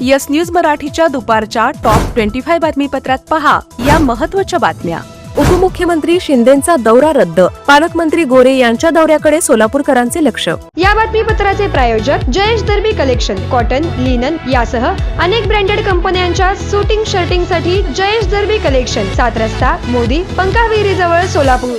Yes news मराठीच्या दुपारच्या top twenty five बातमीपत्रात पहा या महत्त्वाच्या बातम्या. उपमुख्यमंत्री शिंदेचा दौरा रद्द. पालकमंत्री गोरे यांच्या दौऱ्याकडे सोलापूरकरांचे लक्ष. या बातमीपत्राचे प्रायोजक Jayesh Darbi collection cotton linen यासह अनेक ब्रँडेड कंपन्यांच्या शूटिंग शर्टिंगसाठी जयेश दर्बी कलेक्शन सात रस्ता मोदी पंकाविहिरी जवळ सोलापूर.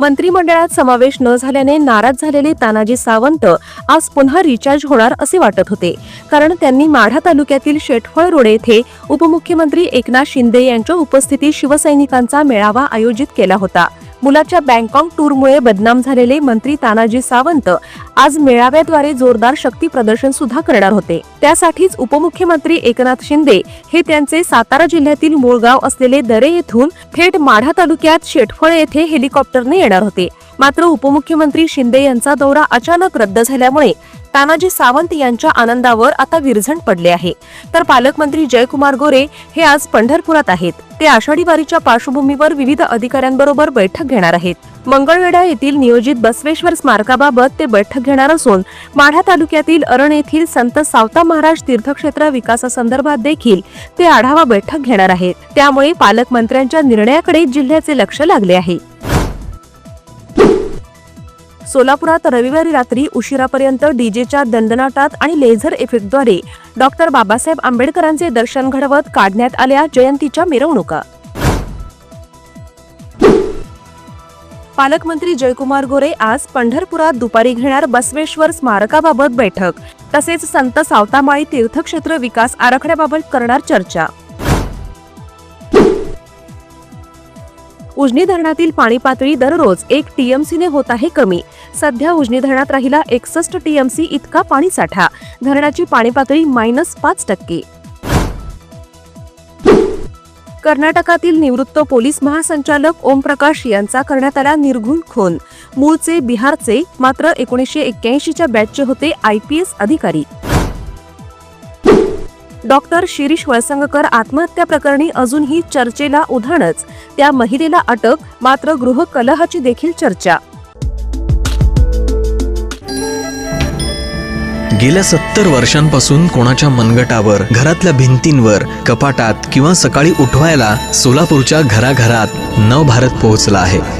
मंत्रिमंडळात समावेश न झाल्याने नाराज झालेले तानाजी सावंत आज पुन्हा रिचार्ज होणार असे वाटत होते. कारण त्यांनी माढा तालुक्यातील शेटफळ रोड येथे उपमुख्यमंत्री एकनाथ शिंदे यांच्या उपस्थितीत शिवसैनिकांचा मेळावा आयोजित केला होता. मुलाच्या बँकॉक टूरमुळे बदनाम झालेले मंत्री तानाजी सावंत आज मेळाव्याद्वारे जोरदार शक्ती प्रदर्शन सुद्धा करणार होते. त्यासाठीच उपमुख्यमंत्री एकनाथ शिंदे हे त्यांचे सातारा जिल्ह्यातील मूळ गाव असलेले दरे येथून थेट माढा तालुक्यात शेटफळ येथे हेलिकॉप्टरने येणार होते. मात्र उपमुख्यमंत्री शिंदे यांचा दौरा अचानक रद्द झाल्यामुळे तानाजी सावंत यांच्या आनंदावर आता विरझण पडले आहे. तर पालकमंत्री जयकुमार गोरे हे आज पंढरपुरात आहेत. ते आषाढी वारीच्या पार्श्वभूमीवर विविध अधिकाऱ्यांबरोबर बैठक घेणार आहेत. मंगळवेढा येथील नियोजित बसवेश्वर स्मारकाबाबत ते बैठक घेणार असून माढा तालुक्यातील अरण येथील संत सावता महाराज तीर्थक्षेत्र विकासासंदर्भात देखील ते आढावा बैठक घेणार आहेत. त्यामुळे पालकमंत्र्यांच्या निर्णयाकडे जिल्ह्याचे लक्ष लागले आहे. सोलापुरात रविवारी रात्री उशिरापर्यंत डीजेच्या दंडनाटात आणि लेझर इफेक्टद्वारे डॉक्टर बाबासाहेब आंबेडकरांचे दर्शन घडवत काढण्यात आल्या जयंतीच्या मिरवणुका. पालकमंत्री जयकुमार गोरे आज पंढरपुरात दुपारी घेणार बसवेश्वर स्मारकाबाबत बैठक. तसेच संत सावतामाळी तीर्थक्षेत्र विकास आराखड्याबाबत करणार चर्चा. उजनी धरणातील पाणी पातळी दररोज एक टीएमसीने होत आहे कमी. सध्या उजनी धरणात राहिला एकसष्ट टीएमसी इतका पाणी साठा धरणाची पाणी पातळी मायनस पाच टक्के. कर्नाटकातील निवृत्त पोलीस महासंचालक ओमप्रकाश यांचा करण्यात आला निर्घुण खून. मूळचे बिहारचे मात्र एकोणीसशे एक्क्याऐंशीच्या बॅचचे होते आय पी एस अधिकारी. डॉक्टर शिरीष वळसंगकर आत्महत्या प्रकरणी अजूनही चर्चेला उधाणच. त्या महिलेला अटक मात्र गृहकलहाची देखील चर्चा. गेल्या सत्तर वर्षांपासून कोणाच्या मनगटावर घरातल्या भिंतींवर कपाटात किंवा सकाळी उठवायला सोलापूरच्या घराघरात नवभारत पोहोचला आहे.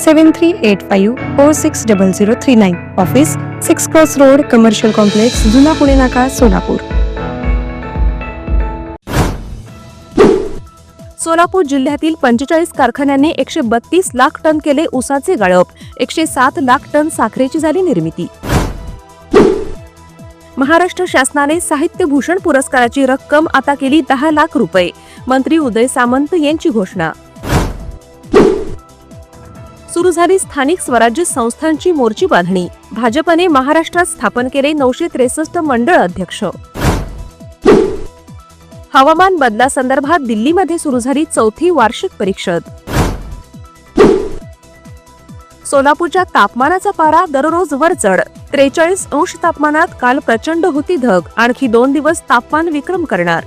seven three eight five four six double zero three nine office six cross road commercial complex जुना पुणे नाका सोलापूर सोलापूर जिल्ह्यातील पंचेचाळीस कारखान्यांनी एकशे बत्तीस लाख टन केले ऊसाचे गाळप. एकशे सात लाख टन साखरेची झाली निर्मिती. महाराष्ट्र शासनाने साहित्य भूषण पुरस्काराची रक्कम आता केली दहा लाख रुपये. मंत्री उदय सामंत यांची घोषणा. सुरू झाली स्थानिक स्वराज्य संस्थांची मोर्ची बांधणी. भाजपने महाराष्ट्रात स्थापन केले नऊशे त्रेसष्ट मंडळ अध्यक्ष. हवामान बदलासंदर्भात दिल्लीमध्ये सुरू झाली चौथी वार्षिक परिषद. सोलापूरच्या तापमानाचा पारा दररोज वर चढ. त्रेचाळीस अंश तापमानात काल प्रचंड होती धग. आणखी दोन दिवस तापमान विक्रम करणार.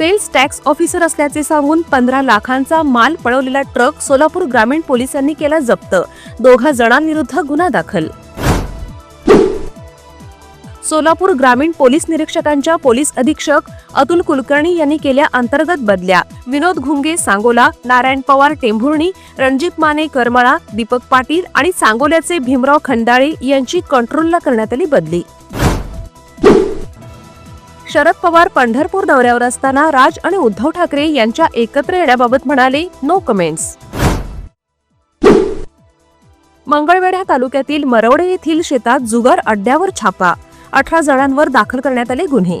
सेल्स टॅक्स ऑफिसर असल्याचे सांगून पंधरा लाखांचा माल पळवलेला ट्रक सोलापूर ग्रामीण पोलिसांनी केला जप्त. दोघा जणांविरुद्ध गुन्हा दाखल. सोलापूर ग्रामीण पोलीस निरीक्षकांच्या पोलीस अधीक्षक अतुल कुलकर्णी यांनी केल्या अंतर्गत बदल्या. विनोद घुंगे सांगोला नारायण पवार टेंभुर्णी रणजित माने करमळा दीपक पाटील आणि सांगोल्याचे भीमराव खंडाळे यांची कंट्रोलला करण्यात आली बदली. शरद पवार पंढरपूर दौऱ्यावर असताना राज आणि उद्धव ठाकरे यांच्या एकत्र येण्याबाबत म्हणाले नो कमेंट्स मंगळवेढा तालुक्यातील मरवडे येथील शेतात जुगार अड्ड्यावर छापा. अठरा जणांवर दाखल करण्यात आले गुन्हे.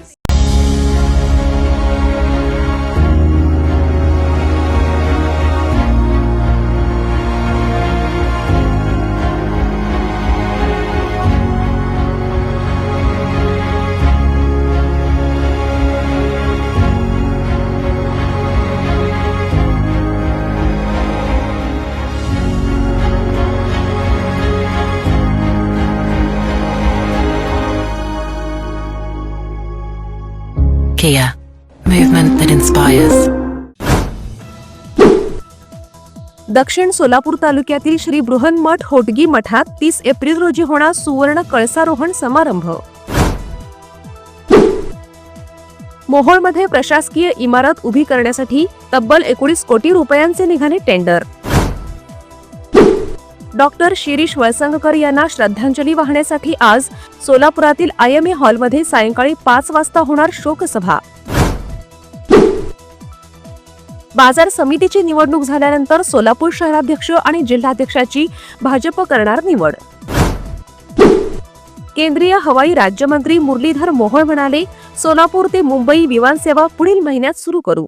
Kia, movement that inspires. दक्षिण सोलापूर तालुक्यातील श्री बृहन्मठ होटगी मठात तीस एप्रिल रोजी होणार सुवर्ण कळसारोहण समारंभ. मोहोळमध्ये प्रशासकीय इमारत उभी करण्यासाठी तब्बल एकोणीस कोटी रुपयांचे निघाले टेंडर. डॉक्टर शिरीष वळसंगकर यांना श्रद्धांजली वाहण्यासाठी आज सोलापुरातील आय एम ए हॉलमध्ये सायंकाळी पाच वाजता होणार शोकसभा. बाजार समितीची निवडणूक झाल्यानंतर सोलापूर शहराध्यक्ष आणि जिल्हाध्यक्षाची भाजप करणार निवड. केंद्रीय हवाई राज्यमंत्री मुरलीधर मोहोळ म्हणाले सोलापूर ते मुंबई विमानसेवा पुढील महिन्यात सुरू करू.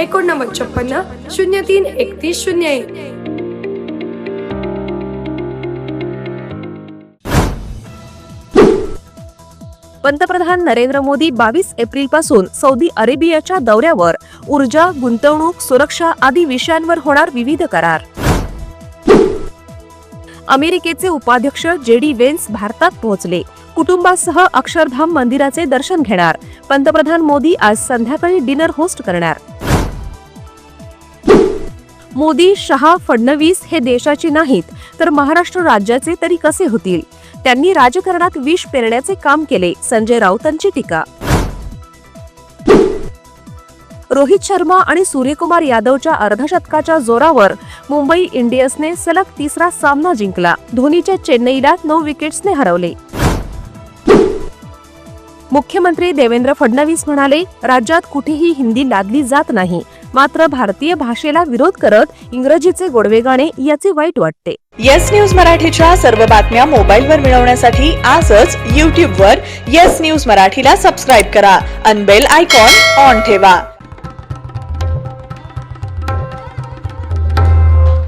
एकोणनव्वद छप्पन्न शून्य तीन एकतीस शून्य एक. पंतप्रधान नरेंद्र मोदी बावीस एप्रिलपासून सौदी अरेबियाच्या दौऱ्यावर ऊर्जा गुंतवणूक सुरक्षा आदी विषयांवर होणार विविध करार. अमेरिकेचे उपाध्यक्ष जे डी वेन्स भारतात पोहोचले. कुटुंबासह अक्षरधाम मंदिराचे दर्शन घेणार. पंतप्रधान मोदी आज संध्याकाळी डिनर होस्ट करणार. मोदी शहा फडणवीस हे देशाचे नाहीत तर महाराष्ट्र राज्याचे तरी कसे होतील? त्यांनी राजकारणात विष पेरण्याचे काम केले संजय राऊतांची टीका. रोहित शर्मा आणि सूर्यकुमार यादवच्या अर्धशतकाच्या जोरावर मुंबई इंडियन्सने सलग तिसरा सामना जिंकला. धोनीच्या चेन्नईला नऊ विकेट्सने हरवले. मुख्यमंत्री देवेंद्र फडणवीस म्हणाले राज्यात कुठेही हिंदी लादली जात नाही. मात्र भारतीय भाषेला विरोध करत इंग्रजीचे गोडवे गाणे याचे वाईट वाटते. येस न्यूज मराठीच्या सर्व बातम्या मोबाईलवर मिळवण्यासाठी आजच यूट्यूबवर येस न्यूज मराठीला सबस्क्राईब करा. अनबेल आयकॉन ऑन ठेवा.